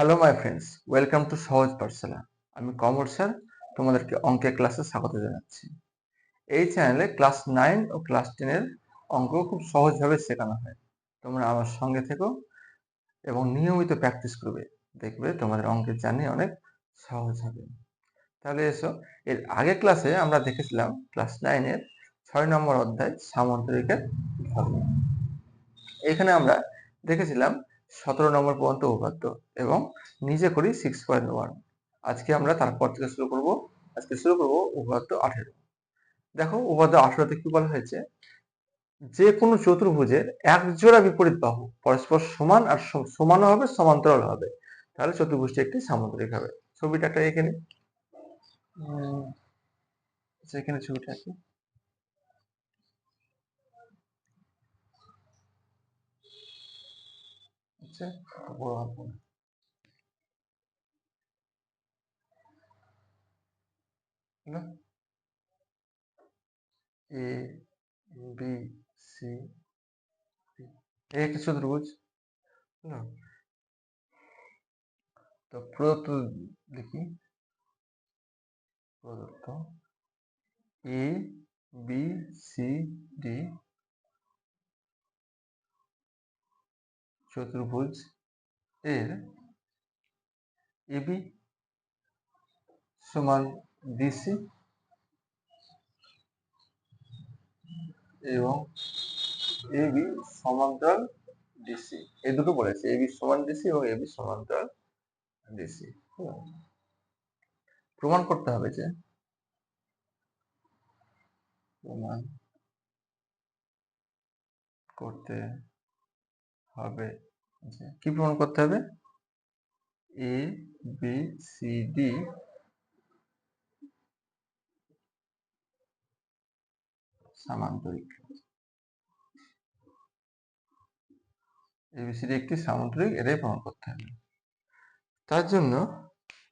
Hello my friends welcome to Sahaj Pathshala আমি কমর sir, তোমাদেরকে অঙ্কের ক্লাসে স্বাগত জানাচ্ছি। এই চ্যানেলে ক্লাস নাইন ও ক্লাস টেনের অঙ্ক খুব সহজভাবে শেখানো হয়। তোমরা আমার সঙ্গে থেকো এবং নিয়মিত প্র্যাকটিস করবে। দেখবে তোমাদের অঙ্কের জার্নি অনেক সহজ হবে। তাহলে এসো, এর আগের ক্লাসে আমরা দেখেছিলাম ক্লাস নাইনের ছয় নম্বর অধ্যায় সামন্তরিকের ধর্ম। এখানে আমরা দেখেছিলাম সতেরো নম্বর পর্যন্ত উপাদ্য এবং নিজে করি সিক্স পয়েন্ট ওয়ান আজকে আমরা তারপর থেকে শুরু করব। আজকে শুরু করব উপাদ্য আঠেরো। দেখো উপাদ্য আঠেরোতে কি বলা হয়েছে? যে কোনো চতুর্ভুজের এক জোড়া বিপরীত বাহু পরস্পর সমান আর সমানও হবে সমান্তরাল হবে। তাহলে চতুর্ভুজটি একটি সামুদ্রিক হবে। ছবিটা একটা এখানে আচ্ছা, এখানে ছবিটা আছে আচ্ছা বড় আঁকবো না। হলো এ বি সি এই একটা চতুর্ভুজ হলো তো প্রদত্ত দেখি প্রদত্ত এ বি সি চতুর্ভুজ এর এবি সমান ডিসি এবং এবি সমান্তরাল ডিসি এই দুটো বলেছে এবি সমান ডিসি এবং এবি সমান্তরাল ডিসি প্রমাণ করতে হবে যে প্রমাণ করতে হবে। যে কি প্রমাণ করতে হবে? এ বি সি ডি সামান্তরিক। এবিসিডি একটি সামুদ্রিক এটাই প্রমাণ করতে হবে। তার জন্য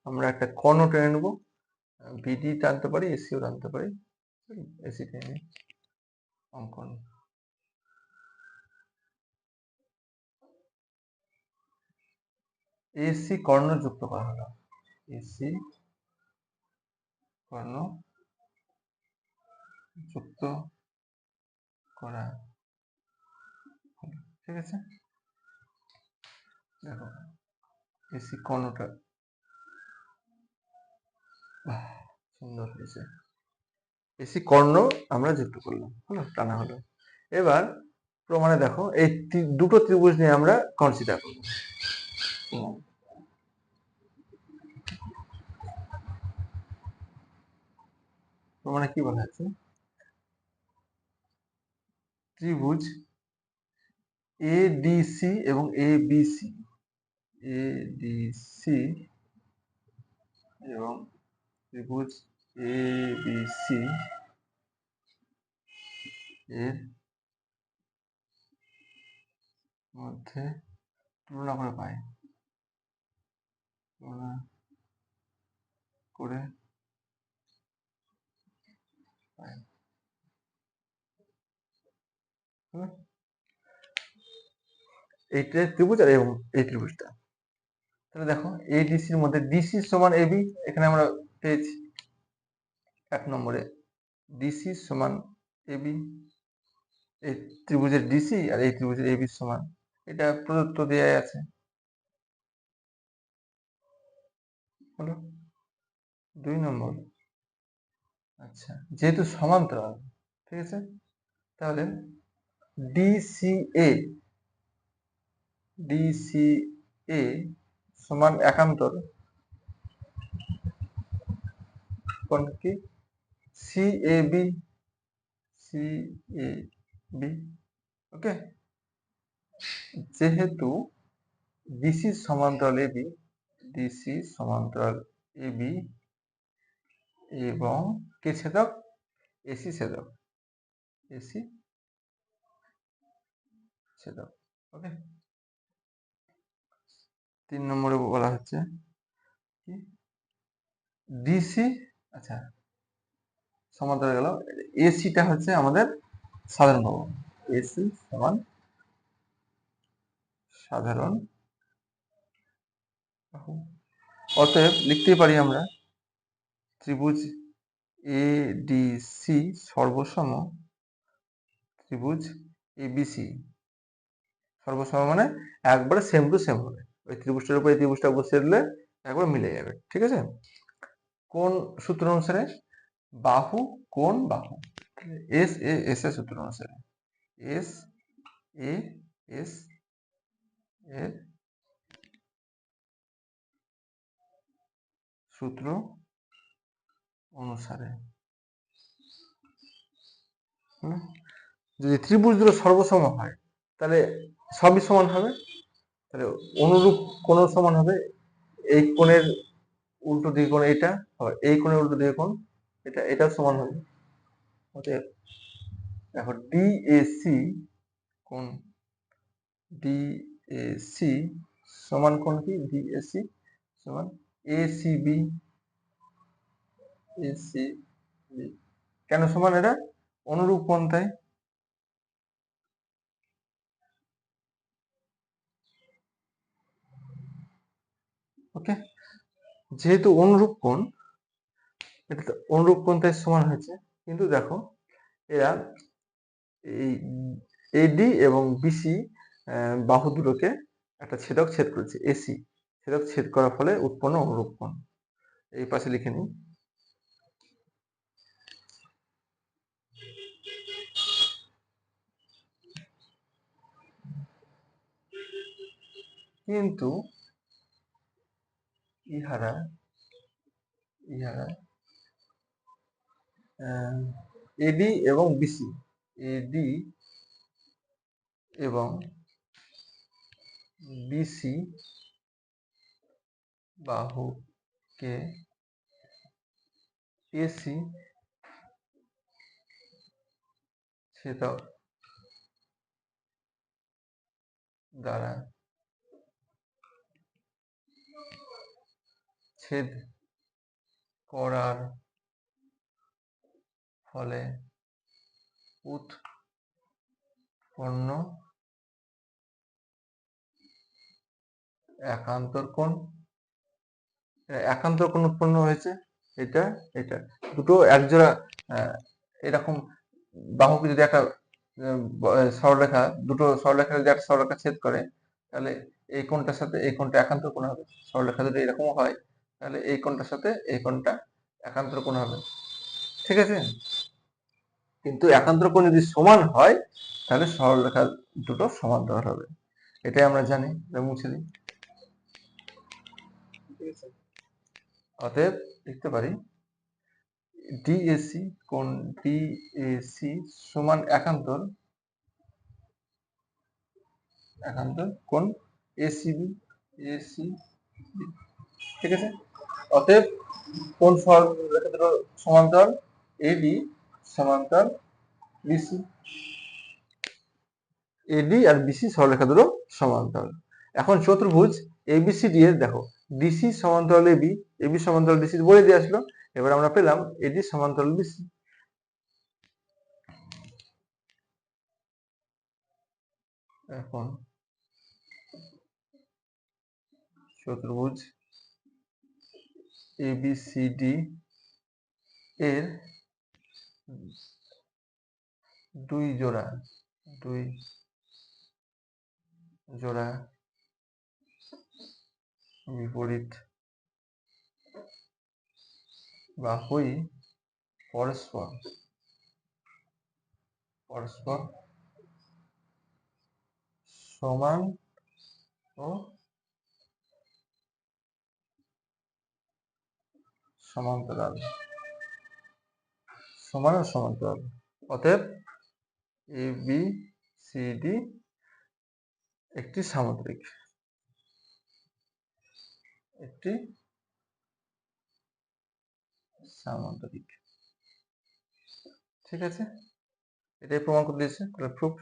আমরা একটা কর্ণ টেনে নেব। বিডি টানতে পারি এসিও টানতে পারি। এসি টেনে। অঙ্কন। এসি কর্ণ যুক্ত করা হলো। এসি কর্ণ যুক্ত করা। ঠিক আছে? দেখো এসি কর্ণটা সুন্দর হয়েছে। এসি কর্ণ আমরা যুক্ত করলাম, হলো টানা হলো। এবার প্রমাণে দেখো, এই দুটো ত্রিভুজ নিয়ে আমরা কনসিডার করব। প্রমাণে কি বলা আছে ত্রিভুজ এ সি এবং এ সি এ সি এবং ত্রিভুজ এ সি এর মধ্যে তুলনা করে পাই। তুলনা করে পাই হলো? এইটা ত্রিভুজ আর এই ত্রিভুজটা। তাহলে দেখো এডিসির মধ্যে ডিসি সমান এবি এখানে আমরা পেয়েছি এক নম্বরে ডিসি সমান এবি এই ত্রিভুজের ডিসি আর এই ত্রিভুজের এবি সমান। এটা প্রদত্ত দেয়া আছে। হলো দুই নম্বর। আচ্ছা যেহেতু সমান্তরাল, ঠিক আছে? তাহলে ডিসিএ ডিসিএ সমান একান্তর কোন কি? সিএবি সিএবি ওকে যেহেতু ডিসি সমান্তরাল এবি ডিসি সমান্তরাল এবি এবং কে ছেদক এসি ছেদক এসি ছেদক ওকে তিন নম্বরে বলা হচ্ছে কি? ডিসি আচ্ছা সমান্তরাল গেল। এসিটা হচ্ছে আমাদের সাধারণ পাবো এসি সমান সাধারণ অতএব লিখতে পারি আমরা ত্রিভুজ এ ডি সি সর্বসম ত্রিভুজ এবিসি সর্বসম মানে একবারে সেম টু সেম হবে। ওই ত্রিভুজটার উপর ত্রিভুজটা বসিয়ে দিলে একবার মিলে যাবে, ঠিক আছে? কোন সূত্র অনুসারে? বাহু কোন বাহু? এস এ এস এর সূত্র অনুসারে। এস এ এস এর সূত্র অনুসারে? যদি ত্রিভুজ দুটো সর্বসম হয়, তাহলে সবই সমান হবে। তাহলে অনুরূপ কোণ সমান হবে। এই কোণের উল্টো দিকে কোণ এটা এই কোণের উল্টো দিকে কোণ এটা, এটাও সমান হবে। অতএব দেখো ডিএসি কোণ ডিএসি সমান কোণ কি? ডিএসি সমান এসিবি এসিবি কেন সমান এটা? অনুরূপ কোণ তাই। ওকে? যেহেতু অনুরূপ কোণ এটা অনুরূপ কোণ তাই সমান হয়েছে। কিন্তু দেখো, এরা এই এডি এবং বিসি বাহু দুটোকে একটা ছেদক ছেদ করেছে এসি ছেদক ছেদ করার ফলে উৎপন্ন অনুরূপ কোণ। এই পাশে লিখে নিই। কিন্তু ইহারা ইহারা এডি এবং বিসি এডি এবং বিসি বাহুকে এসি সেটা দ্বারা ছেদ করার ফলে উৎপন্ন একান্তর এটা একান্তর কোণ উৎপন্ন হয়েছে, এটা এটা। দুটো একজোড়া এরকম বাহুকে যদি একটা সরলরেখা, দুটো সরলরেখা যদি একটা সরলরেখা ছেদ করে, তাহলে এই কোণটার সাথে, এই কোণটা একান্তর কোণ হবে। সরলরেখা যদি এরকম হয় তাহলে এই কোণটার সাথে এই কোণটা একান্তর কোণ হবে। ঠিক আছে? কিন্তু একান্তর কোণ যদি সমান হয়, তাহলে সরলরেখা দুটো সমান্তরাল হবে। এটাই আমরা জানি মুছে দিই? অতএব লিখতে পারি ডিএসি কোণ ডিএসি সমান একান্তর একান্তর কোণ এসিবি এসি ঠিক আছে? অতএব কোন সরলরেখা দুটো সমান্তরাল? এডি সমান্তরাল বিসি এডি আর বিসি সরলরেখা দুটো সমান্তরাল। এখন চতুর্ভুজ এবিসিডি এর দেখো ডিসি সমান্তরাল এবি এবি সমান্তরাল ডিসি বলে দিয়ে আসলো, এবার আমরা পেলাম এডি সমান্তরাল বিসি এখন চতুর্ভুজ এবিসিডি এর দুই জোড়া দুই জোড়া বিপরীত বাহুই পরস্পর। পরস্পর সমান ও সমান্তরাল সমান ও সমান্তরাল অতএব এ বি সি ডি একটি সামুদ্রিক। একটি সামুদ্রিক। ঠিক আছে? এটাই প্রমাণ করে দিয়েছে। তাহলে প্রুফ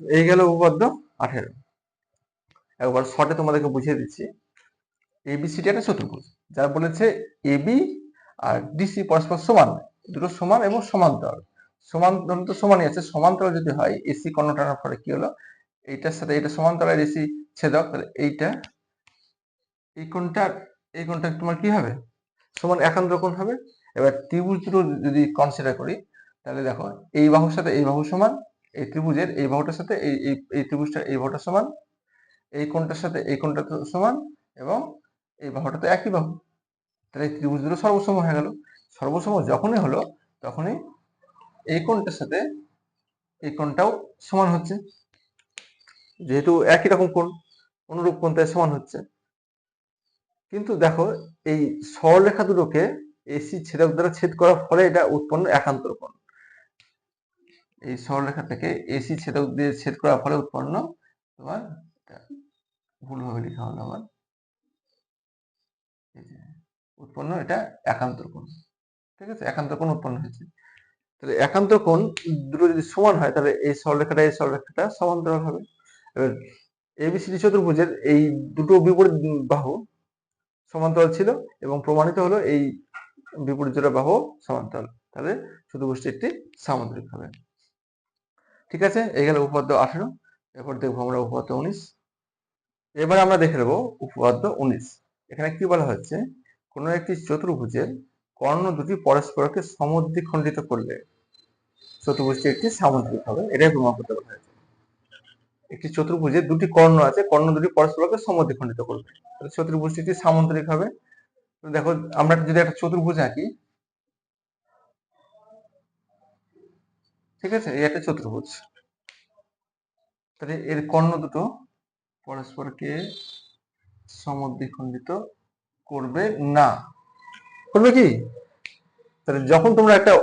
এই গেল উপপাদ্য আঠেরো। একবার শর্টে তোমাদেরকে বুঝিয়ে দিচ্ছি। এবিসিটি একটা চতুর্ভুজ, যারা বলেছে এবি আর ডিসি পরস্পর সমান, দুটো সমান এবং সমান্তরাল। সমান্তরাল তো সমানই আছে, সমান্তরাল যদি হয় এসি কর্ণ টানার ফলে কি হলো? এইটার সাথে এটা সমান্তরাল এসি ছেদক তাহলে এইটা, এই কোণটা এই কোণটা তোমার কি হবে? সমান একান্ত কোণ হবে। এবার ত্রিভুজ দুটো যদি কনসিডার করি, তাহলে দেখো, এই বাহুর সাথে এই বাহু সমান, এই ত্রিভুজের এই বাহুটার সাথে এই এই ত্রিভুজটা এই বাহুটা সমান এই কোণটার সাথে এই কোণটা তো সমান এবং এই বাহুটা তো একই বাহু। তাহলে ত্রিভুজ দুটো সর্বসম হয়ে গেল। সর্বসম যখনই হলো, তখনই এই কোণটার সাথে এই কোণটাও সমান হচ্ছে। যেহেতু একই রকম কোণ, অনুরূপ কোণ তাই সমান হচ্ছে। কিন্তু দেখো, এই সরলরেখা দুটোকে এসি ছেদক দ্বারা ছেদ করার ফলে এটা উৎপন্ন একান্তর কোণ। এই সরলরেখা থেকে এসি ছেদক দিয়ে ছেদ করার ফলে উৎপন্ন তোমার ভুলভাবে লেখা হলো আমার উৎপন্ন এটা একান্তর কোণ। ঠিক আছে? একান্তর কোণ উৎপন্ন হয়েছে। তাহলে একান্তর কোণ দুটো যদি সমান হয়, তাহলে এই সরলরেখাটা এই সরলরেখাটা সমান্তরাল হবে। এবার এবিসিডি চতুর্ভুজের এই দুটো বিপরীত বাহু সমান্তরাল ছিল এবং প্রমাণিত হলো এই বিপরীত জোড়া বাহু সমান্তরাল। তাহলে চতুর্ভুজটি একটি সামুদ্রিক হবে। ঠিক আছে? এই গেল উপপাদ্য আঠেরো। এরপর দেখব আমরা উপপাদ্য উনিশ। এবার আমরা দেখে নেব উপপাদ্য উনিশ। এখানে কি বলা হচ্ছে কোন একটি চতুর্ভুজের কর্ণ দুটি পরস্পরকে সমদ্বিখণ্ডিত করলে। চতুর্ভুজটি একটি সামুদ্রিক হবে, এটাই প্রমাণ করতে বলা হয়েছে। একটি চতুর্ভুজে দুটি কর্ণ আছে, কর্ণ দুটি পরস্পরকে সমদ্বিখণ্ডিত করবে। চতুর্ভুজটি একটি সামুদ্রিক হবে। দেখো, আমরা যদি একটা চতুর্ভুজ আঁকি, ঠিক আছে? এই একটা চতুর্ভুজ। তাহলে এর কর্ণ দুটো পরস্পরকে সমদ্বিখণ্ডিত করবে না। করবে কি? তাহলে যখন তোমরা একটা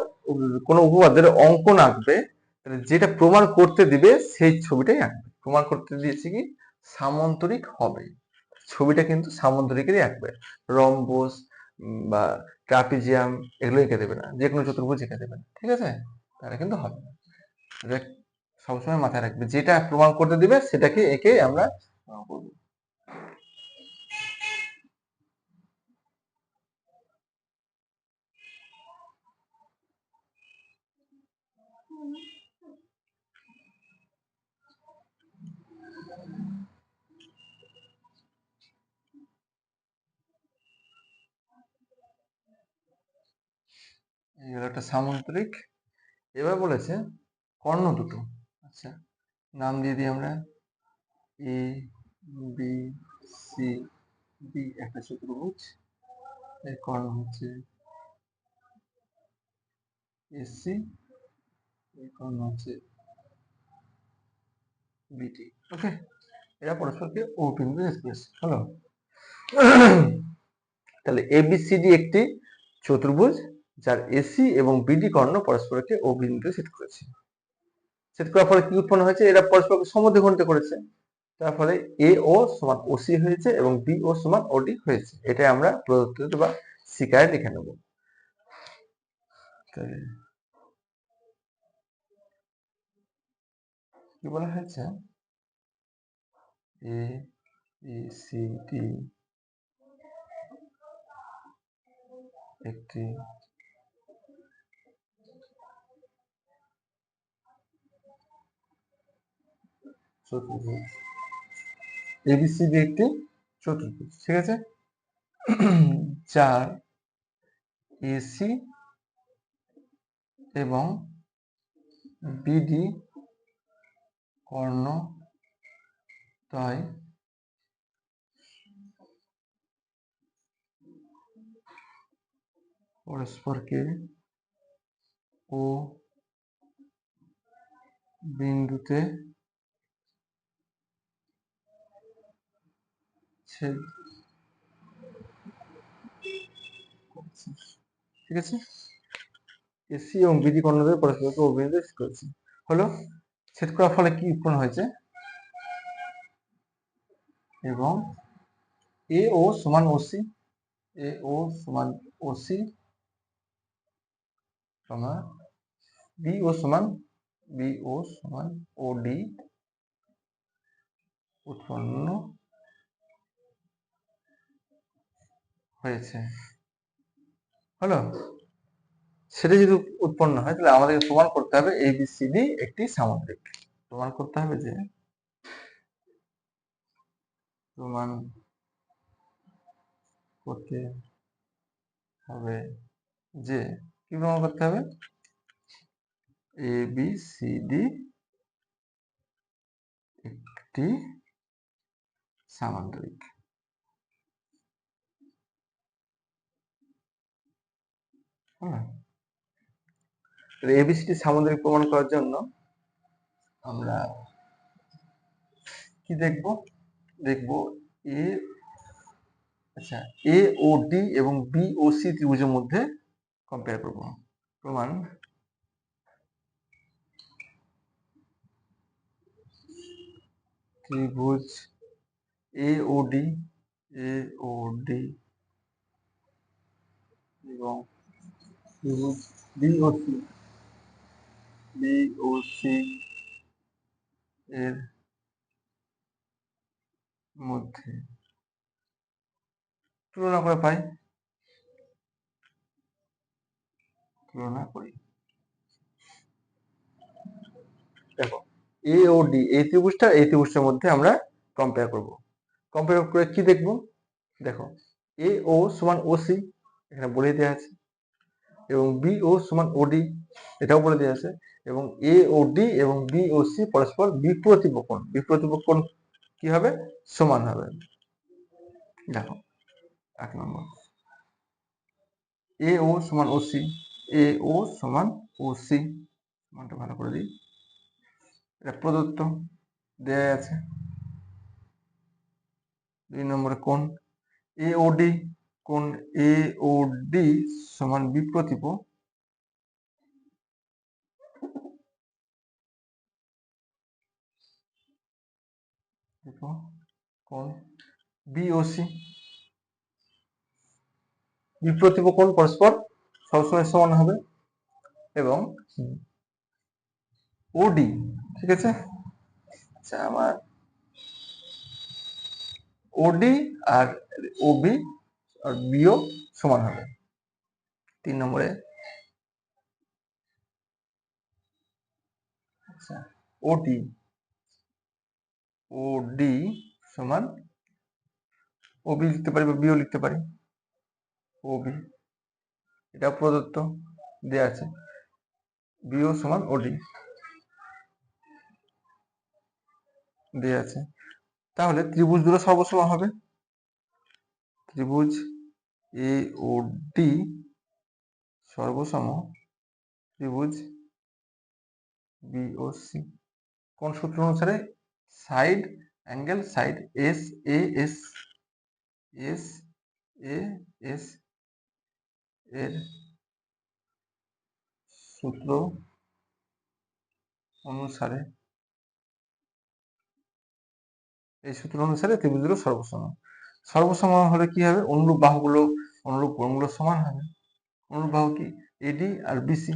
কোনো উপপাদ্যের অঙ্কন আঁকবে, তাহলে যেটা প্রমাণ করতে দিবে, সেই ছবিটাই আঁকবে। প্রমাণ করতে দিয়েছে কি? সামন্তরিক হবে। ছবিটা কিন্তু সামন্তরিকেরই আঁকবে। রম্বস বা ট্রাপিজিয়াম এগুলো এঁকে দেবে না। যে কোনো চতুর্ভুজ এঁকে দেবে না। ঠিক আছে? তাহলে কিন্তু হবে না। সবসময় মাথায় রাখবে। যেটা প্রমাণ করতে দিবে, সেটাকে এঁকে আমরা করব এই একটা সামন্তরিক। এবার বলেছে, কর্ণ দুটো। আচ্ছা নাম দিয়ে দিই আমরা। এ বি সি ডি একটা চতুর্ভুজ এর কর্ণ হচ্ছে এসি এর কর্ণ হচ্ছে বিটি ওকে এরা পরস্পরকে ও বিন্দু এক্সপ্রেস হলো তাহলে এবিসিডি একটি চতুর্ভুজ, যার এসি এবং বিডি কর্ণ পরস্পরকে ও বিন্দুতে সেট করেছে। করার ফলে কি উৎপন্ন হয়েছে? এরা পরস্পরকে সমদ্বিখণ্ডিত করেছে। তার ফলে এ ও সমান ওসি হয়েছে এবং বি ও সমান ওডি হয়েছে। এটাই আমরা প্রদত্ত বা শিকায় লিখে নেব। কি বলা হয়েছে? এ সি ডি একটি চতুর্ভুজ এবিসিডি একটি চতুর্ভুজ ঠিক আছে? যার এসি এবং বিডি কর্ণ তাই পরস্পরকে ও বিন্দুতে ছেদ ঠিক আছে? এসি এবং বিডি কর্ণদের পরস্পরকে ও বিন্দুতে করেছে। হলো ছেদ করার ফলে কি উৎপন্ন হয়েছে? এবং এ ও সমান ওসি এ ও সমান ওসি কমা বি ও সমান বি ও সমান ওডি উৎপন্ন হয়েছে। হলো? সেটা যদি উৎপন্ন হয়, তাহলে আমাদেরকে প্রমাণ করতে হবে এ বি সি ডি একটি সামুদ্রিক। প্রমাণ করতে হবে যে প্রমাণ করতে হবে যে কি প্রমাণ করতে হবে? এ বি সি ডি একটি সামান্তরিক হ্যাঁ এবিসিডি সামুদ্রিক প্রমাণ করার জন্য আমরা কি দেখব? দেখব এ আচ্ছা এ ও ডি এবং বি ও সি ত্রিভুজের মধ্যে কম্পেয়ার করব। প্রমাণ। ত্রিভুজ এ ও ডি এ ও ডি এবং ত্রিভুজ বি ও সি বি এর মধ্যে। তুলনা করে পাই। তুলনা করি। দেখো এ ও ডি এই ত্রিভুজটা এই ত্রিভুজটার মধ্যে আমরা কম্পেয়ার করব। কম্পেয়ার করে কি দেখব? দেখো এ ও সমান ও সি এখানে বলে দেওয়া আছে। এবং বি ও সমান ওডি এটাও বলে দেওয়া আছে। এবং এ ও ডি এবং বি ও সি পরস্পর বিপ্রতিপ কোণ বিপ্রতিপ কোণ কি হবে? সমান হবে। দেখো, এক নম্বর। এ ও সমান ও সি এ ও সমান ও সি সমানটা ভালো করে দিই। এটা প্রদত্ত দেয়া আছে। দুই নম্বরে কোন এ ও ডি কোণ এ ও ডি সমান বিপ্রতিপ কোণ বিওসি বিপ্রতিপ কোণ পরস্পর সবসময় সমান হবে। এবং ওডি ঠিক আছে? আচ্ছা আমার ওডি আর ওবি আর বিও সমান হবে। তিন নম্বরে। আচ্ছা ওডি ওডি সমান ওবি লিখতে পারি বা বিও লিখতে পারি? ওবি এটা প্রদত্ত দেওয়া আছে। বিও সমান ওডি দেওয়া আছে। তাহলে ত্রিভুজ দুটো সর্বসম হবে। ত্রিভুজ এ ও ডি সর্বসম ত্রিভুজ বি ও সি কোন সূত্র অনুসারে side angle side S A S S A S এর সূত্র অনুসারে, এই সূত্র অনুসারে ত্রিভুজগুলো সর্বসম। সর্বসম হলে কি হবে? অনুরূপ বাহুগুলো, অনুরূপ কোণগুলো সমান হবে। অনুরূপ বাহু কি? এডি আর বিসি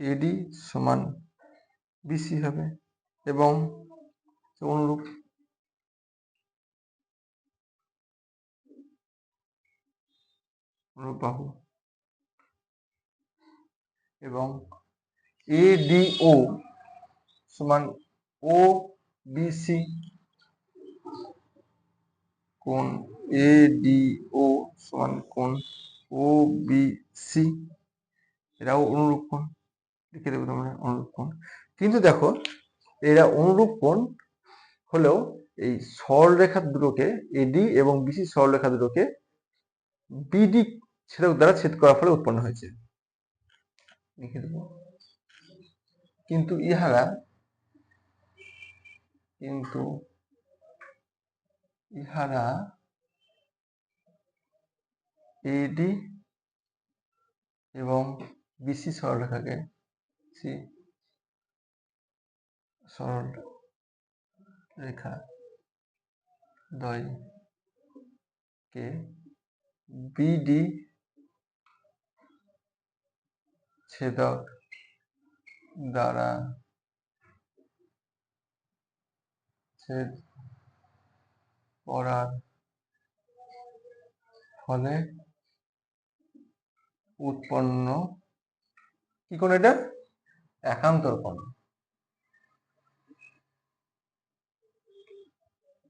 এডি সমান বিসি হবে এবং অনুরূপ অনুরূপ বাহু এবং এডিও সমান ও বিসি কোণ ও সমান কোণ ও বি সি এরাও অনুরূপ কোণ। লিখে দেবো তোমরা, অনুরূপ কোণ। কিন্তু দেখো, এরা অনুরূপ কোণ হলেও এই সরলরেখা দুটোকে এডি এবং বিসি সরলরেখা দুটোকে বিডি ছেদক দ্বারা ছেদ করার ফলে উৎপন্ন হয়েছে। লিখে দেব। কিন্তু ইহারা কিন্তু ইহারা এডি এবং বিসি সরলরেখাকে সি সরল রেখা কে বিডি ছেদক দ্বারা ছেদ করার ফলে উৎপন্ন কি কোণ এটা? একান্তর কোণ।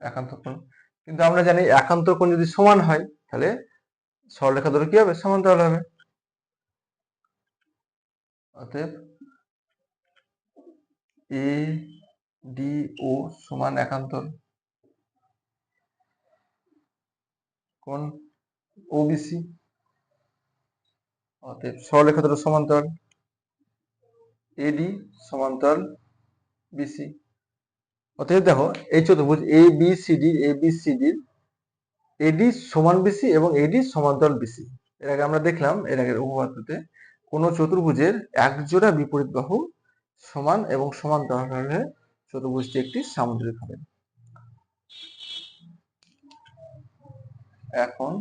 একান্তর কোণ। কিন্তু আমরা জানি একান্তর কোণ যদি সমান হয়, তাহলে সরলরেখা দুটো কি হবে? সমান্তরাল হবে। অতএব এ ডি ও সমান একান্তর। কোণ ওবিসি অতএব সরলরেখা দুটো সমান্তরাল। এডি সমান্তরাল বিসি অতএব দেখো, এই চতুর্ভুজ A B C A B C ডির এডি সমান বিসি এবং এডি সমান্তরাল বিসি এর আগে আমরা দেখলাম, এর আগের উপপাদ্যতে কোন চতুর্ভুজের এক জোড়া বিপরীত বাহু সমান এবং সমান্তরাল হলে চতুর্ভুজটি একটি সামুদ্রিক হবে। এখন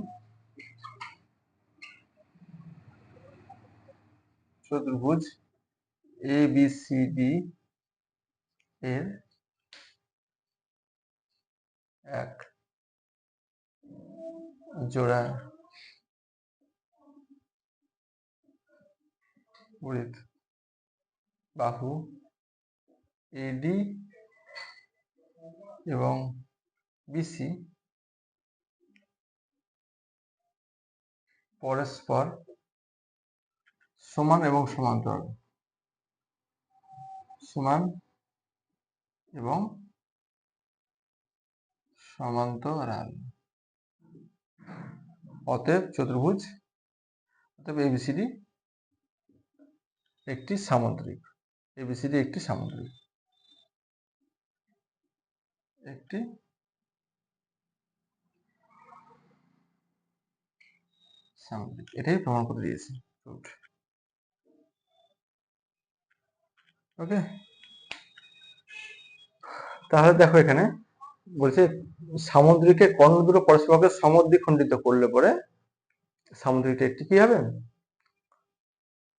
চতুর্ভুজ এ বি সি ডি এর এক জোড়া বাহু এডি এবং বিসি পরস্পর সমান এবং সমান্তরাল। সমান এবং সমান্তরাল। অতএব চতুর্ভুজ, অতএব এবিসিডি একটি সামুদ্রিক। এবিসিডি একটি সামুদ্রিক। একটি সামুদ্রিক এটাই প্রমাণ করে দিয়েছে। ওকে তাহলে দেখো এখানে বলছে সামুদ্রিকে কর্ণ পরস্পরকে সমদ্বিখণ্ডিত করলে পরে সামুদ্রিকটা একটি কি হবে?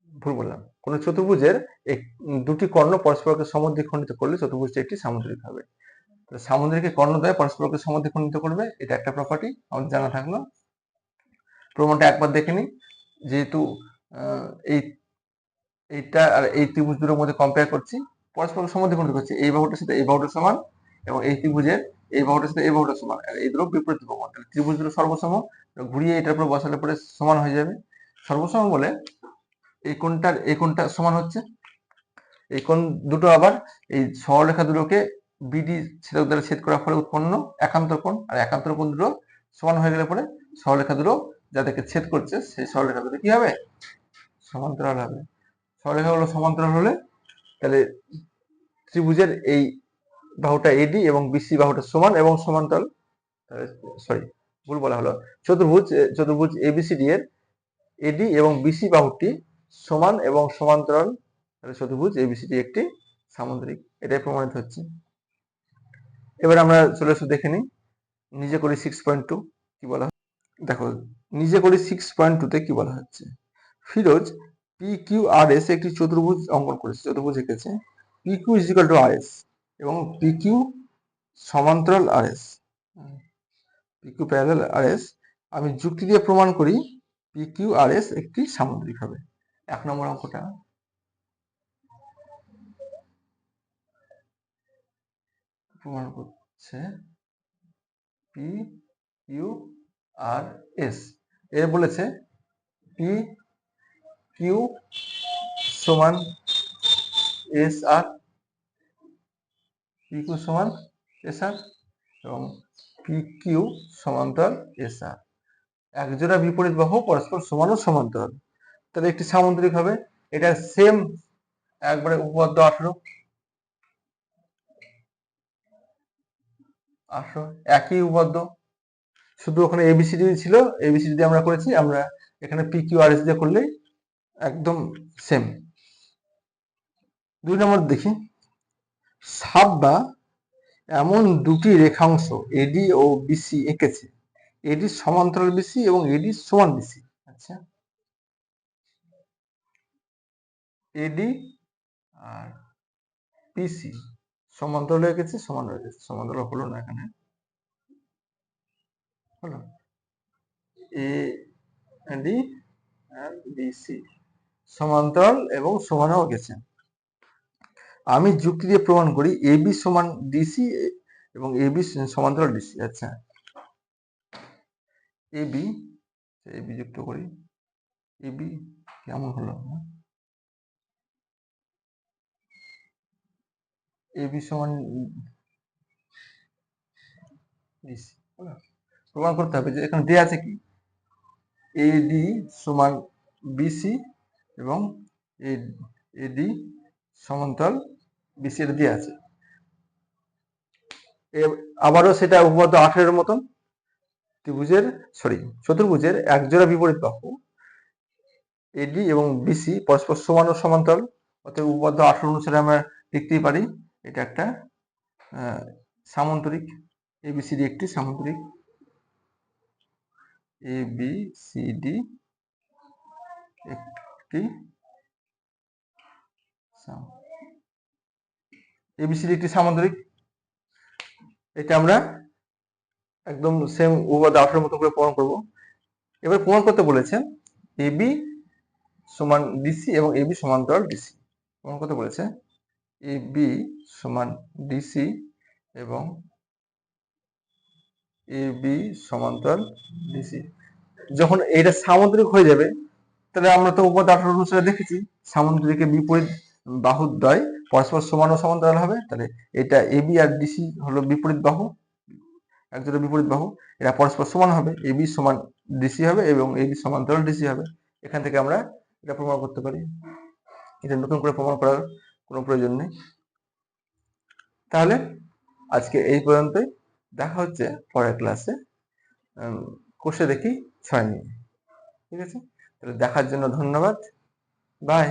ভুল বললাম। কোন চতুর্ভুজের দুটি কর্ণ পরস্পরকে সমদ্বিখণ্ডিত করলে চতুর্ভুজটি একটি সামুদ্রিক হবে। সামুদ্রিকে কর্ণদ্বয় পরস্পরকে সমদ্বিখণ্ডিত করবে, এটা একটা প্রপার্টি আমাদের জানা থাকল। প্রমাণটা একবার দেখে নিই। যেহেতু এই, এইটা আর এই ত্রিভুজ দুটোর মধ্যে কম্পেয়ার করছি পরস্পরকে সমদ্বিখণ্ডিত করছি। এই বাহুটার সাথে এই বাহুটা সমান এবং এই ত্রিভুজের এই বাহুটার সাথে এই বাহুটা সমান। আর এই দুটো বিপরীত বাহু তাহলে ত্রিভুজ দুটো সর্বসম ঘুরিয়ে এটার উপর বসালে পরে সমান হয়ে যাবে। সর্বসম বলে এই কোণটার, এই কোণটা সমান হচ্ছে। এই কোণ দুটো আবার এই সরলরেখা দুটোকে বিডি ছেদক দ্বারা ছেদ করার ফলে উৎপন্ন একান্তর কোণ। আর একান্তর কোণ দুটো সমান হয়ে গেলে পরে সরলরেখা দুটো যাদেরকে ছেদ করছে, সেই সরলরেখা দুটো কি হবে? সমান্তরাল হবে। সরলরেখাগুলো সমান্তরাল হলে তাহলে ত্রিভুজের এই বাহুটা এডি এবং বিসি বাহুটা সমান এবং সমান্তরাল সরি ভুল বলা হলো। চতুর্ভুজ চতুর্ভুজ এবিসিডি এর এডি এবং বিসি বাহুটি সমান এবং সমান্তরাল, তাহলে চতুর্ভুজ এবিসিডি একটি সামুদ্রিক। এটাই প্রমাণিত হচ্ছে। এবার আমরা চলে এসে দেখে নিই। নিজে করি সিক্স পয়েন্ট টু কি বলা দেখো, নিজে করি সিক্স পয়েন্ট টুতে কি বলা হচ্ছে? Firoz P Q R S একটি চতুর্ভুজ অঙ্কন করেছে, চতুর্ভুজ এঁকেছে। P Q is equal to R S এবং পি কিউ সমান্তরাল R S P Q parallel R S আমি যুক্তি দিয়ে প্রমাণ করি পি কিউ আর এস একটি সামুদ্রিক হবে। এক নম্বর অঙ্কটা। প্রমাণ করছে পি কিউ আর এস। এ বলেছে পি কিউ সমান এস আর, পি কিউ সমান এস আর এবং পি কিউ সমান্তরাল এস আর। একজোড়া বিপরীত বাহু পরস্পর সমান ও সমান্তরাল। তাহলে একটি সামুদ্রিক হবে। এটা সেম একবারে উপপাদ্য আঠারো। আঠারো, একই উপপাদ্য। শুধু ওখানে এবিসিডি ছিল এবিসিডি দিয়ে আমরা করেছি, আমরা এখানে পি কিউ আর এস দিয়ে করলেই একদম সেম দুই নম্বর দেখি। সাব বা এমন দুটি রেখাংশ এডি ও বিসি এঁকেছে। এডি সমান্তরাল বিসি এবং এডি সমান বিসি আচ্ছা। এডি আর পিসি সমান্তরাল এঁকেছে সমান সমান্তরাল হলো না এখানে। হলো এ ডি and BC সমান্তরাল এবং সমানও গেছে। আমি যুক্তি দিয়ে প্রমাণ করি এবি সমান ডিসি এবং এবি সমান্তরাল ডিসি আচ্ছা। এবি এবি যুক্ত করি। এবি কেমন হলো? এবি সমান ডিসি প্রমাণ করতে হবে যে এখানে দেয়া আছে কি? এডি সমান বিসি এবং এডি সমান্তরাল বিসি এটা দিয়ে আছে। আবারও সেটা উপপাদ্য আঠেরোর মতন। ত্রিভুজের সরি চতুর্ভুজের একজোড়া বিপরীত বাহু এডি এবং বিসি পরস্পর সমান ও সমান্তরাল। অতএব উপপাদ্য আঠেরো অনুসারে আমরা লিখতেই পারি, এটা একটা সামান্তরিক এবিসিডি একটি সামান্তরিক এ বি সি ডি একটি এবিসিডি একটি সামান্তরিক এটা আমরা একদম সেম উপপাদ্য আঠেরোর মতো করে প্রমাণ করব। এবার প্রমাণ করতে বলেছেন এবি সমান ডিসি এবং এবি সমান্তরাল ডিসি প্রমাণ করতে বলেছে এবি সমান ডিসি এবং এবি সমান্তরাল ডিসি যখন এটা সামুদ্রিক হয়ে যাবে, তাহলে আমরা তো উপপাদ্য আঠারো অনুসারে দেখেছি সামুদ্রিকের বিপরীত বাহুদ্বয় পরস্পর সমান ও সমান্তরাল হবে, তাহলে এটা এবি আর ডিসি হলো বিপরীত বাহু, একজোড়া বিপরীত বাহু এরা পরস্পর সমান হবে এবি সমান ডিসি হবে এবং এবি সমান্তরাল ডিসি হবে। এখান থেকে আমরা এটা প্রমাণ করতে পারি। এটা নতুন করে প্রমাণ করার কোনো প্রয়োজন নেই। তাহলে আজকে এই পর্যন্তই। দেখা হচ্ছে পরের ক্লাসে কোষে দেখি, ছয় নিয়ে। ঠিক আছে? তাহলে দেখার জন্য ধন্যবাদ। বাই